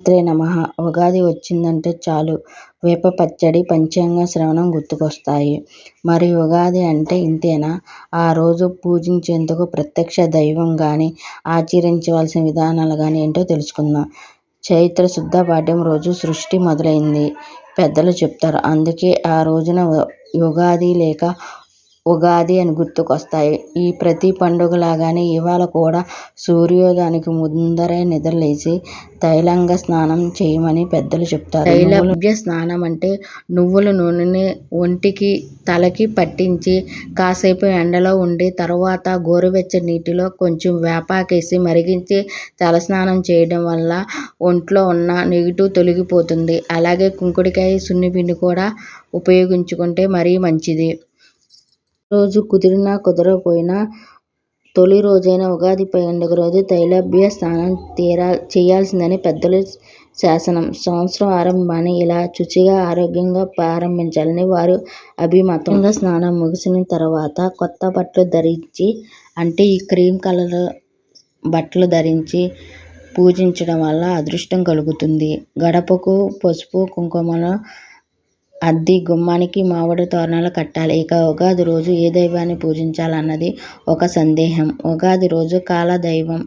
శ్రీమాత్రే నమ. ఉగాది వచ్చిందంటే చాలు. వేప పచ్చడి పంచాంగ శ్రవణం గుర్తుకొస్తాయి. మరి ఉగాది అంటే ఇంతేనా? ఆ రోజు పూజించేందుకు ప్రత్యక్ష దైవం కానీ ఆచరించవలసిన విధానాలు కానీ ఏంటో తెలుసుకుందాం. చైత్ర శుద్ధ పాఠ్యం రోజు సృష్టి మొదలైంది. పెద్దలు చెప్తారు. అందుకే ఆ రోజున యుగాది లేక ఉగాది అని గుర్తుకొస్తాయి. ఈ ప్రతి పండుగలాగానే ఇవాళ కూడా సూర్యోదయానికి ముందరే నిద్రలేచి తైలంగ స్నానం చేయమని పెద్దలు చెప్తారు. తైలభ్య స్నానం అంటే నువ్వుల నూనెని ఒంటికి తలకి పట్టించి కాసేపు ఎండలో ఉండి తర్వాత గోరువెచ్చని నీటిలో కొంచెం వేపాకేసి మరిగించి తలస్నానం చేయడం వల్ల ఒంట్లో ఉన్న నెగిటివ్ తొలగిపోతుంది. అలాగే కుంకుడికాయ సున్నిపిండి కూడా ఉపయోగించుకుంటే మరీ మంచిది. రోజు కుదిరినా కుదరకపోయినా తొలి రోజైన ఉగాది పండుగ రోజు తైలభ్య స్నానం తీరా చేయాల్సిందని పెద్దల శాసనం. సంవత్సరం ఆరంభాన్ని ఇలా శుచిగా, ఆరోగ్యంగా ప్రారంభించాలని వారి అభిమతం. స్నానం ముగిసిన తర్వాత కొత్త బట్టలు ధరించి అంటే ఈ క్రీమ్ కలర్ బట్టలు ధరించి పూజించడం వల్ల అదృష్టం కలుగుతుంది. గడపకు పసుపు కుంకుమలు అద్ది గుమ్మానికి మామిడి తోరణాలు కట్టాలి. ఇక ఉగాది రోజు ఏ దైవాన్ని పూజించాలన్నది ఒక సందేహం. ఉగాది రోజు కాల దైవం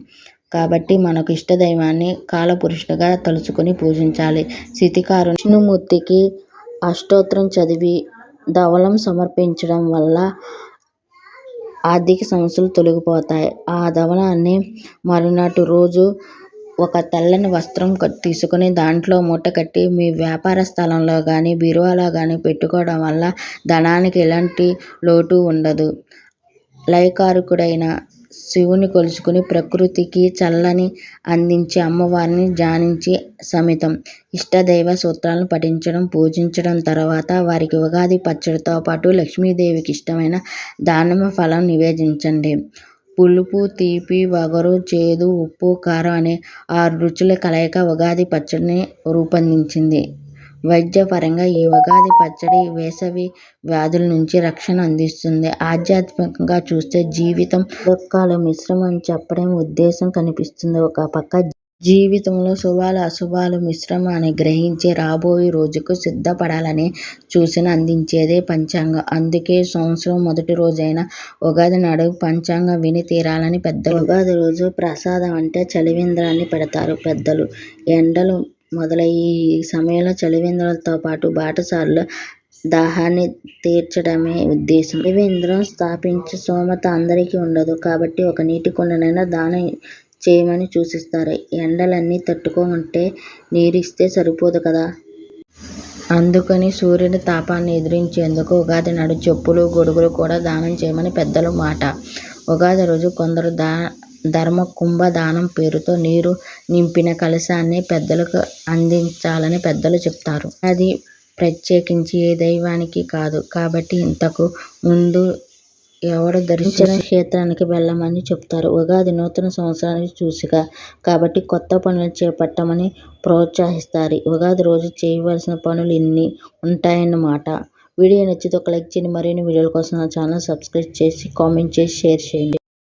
కాబట్టి మనకు ఇష్ట దైవాన్ని కాలపురుషుడిగా తలుచుకుని పూజించాలి. శితికారు విష్ణుమూర్తికి అష్టోత్తరం చదివి దవలం సమర్పించడం వల్ల ఆర్థిక సమస్యలు తొలగిపోతాయి. ఆ దవలాన్ని మరునాటి రోజు ఒక తెల్లని వస్త్రం తీసుకుని దాంట్లో మూట కట్టి మీ వ్యాపార స్థలంలో కానీ బీరువాలో కానీ పెట్టుకోవడం వల్ల ధనానికి ఎలాంటి లోటు ఉండదు. లయకారకుడైన శివుని కొలుచుకుని ప్రకృతికి చల్లని అందించే అమ్మవారిని ధ్యానించి సమితం ఇష్టదైవ సూత్రాలను పఠించడం, పూజించడం తర్వాత వారికి ఉగాది పచ్చడితో పాటు లక్ష్మీదేవికి ఇష్టమైన దానిమ్మ ఫలం నివేదించండి. పులుపు, తీపి, వగరు, చేదు, ఉప్పు, కారం అనే ఆరు రుచుల కలయిక ఉగాది పచ్చడిని రూపొందించింది. వైద్యపరంగా ఈ ఉగాది పచ్చడి వేసవి వ్యాధుల నుంచి రక్షణ అందిస్తుంది. ఆధ్యాత్మికంగా చూస్తే జీవితం సుఖదుఃఖాల మిశ్రమం అని చెప్పడం ఉద్దేశం కనిపిస్తుంది. ఒక పక్క జీవితంలో శుభాలు, అశుభాల మిశ్రమాన్ని గ్రహించి రాబోయే రోజుకు సిద్ధపడాలనే సూచన అందించేదే పంచాంగం. అందుకే సంవత్సరం మొదటి రోజైన ఉగాది నాడు పంచాంగం విని తీరాలని పెద్దలు. ఉగాది రోజు ప్రసాదం అంటే చలివేంద్రాన్ని పెడతారు పెద్దలు. ఎండలు మొదలయ్యే ఈ సమయంలో చలివేంద్రాలతో పాటు బాటసారుల దాహాన్ని తీర్చడమే ఉద్దేశం. చలివేంద్రం స్థాపించే స్తోమత అందరికీ ఉండదు కాబట్టి ఒక నీటి కుండనైనా దానం చేయమని సూచిస్తారు. ఎండలన్నీ తట్టుకోమంటే నీరిస్తే సరిపోదు కదా. అందుకని సూర్యుడి తాపాన్ని ఎదిరించేందుకు ఉగాది నాడు చెప్పులు, గొడుగులు కూడా దానం చేయమని పెద్దల మాట. ఉగాది రోజు కొందరు ధర్మకుంభ దానం పేరుతో నీరు నింపిన కలశాన్ని పేదలకు అందించాలని పెద్దలు చెప్తారు. అది ప్రత్యేకించి ఏ దైవానికి కాదు కాబట్టి ఇంతకు ముందు ఎవడూ దర్శించని క్షేత్రానికి వెళ్ళమని చెప్తారు ఉగాది నూతన సంవత్సరానికి సూచిక కాబట్టి కొత్త పనులు చేపట్టమని ప్రోత్సహిస్తారు. ఉగాది రోజు చేయవలసిన పనులు ఇన్ని ఉంటాయన్నమాట. వీడియో నచ్చితే ఒక లైక్ చేయండి. మరిన్ని వీడియోల కోసం నా ఛానల్ సబ్స్క్రైబ్ చేసి కామెంట్ చేసి షేర్ చేయండి.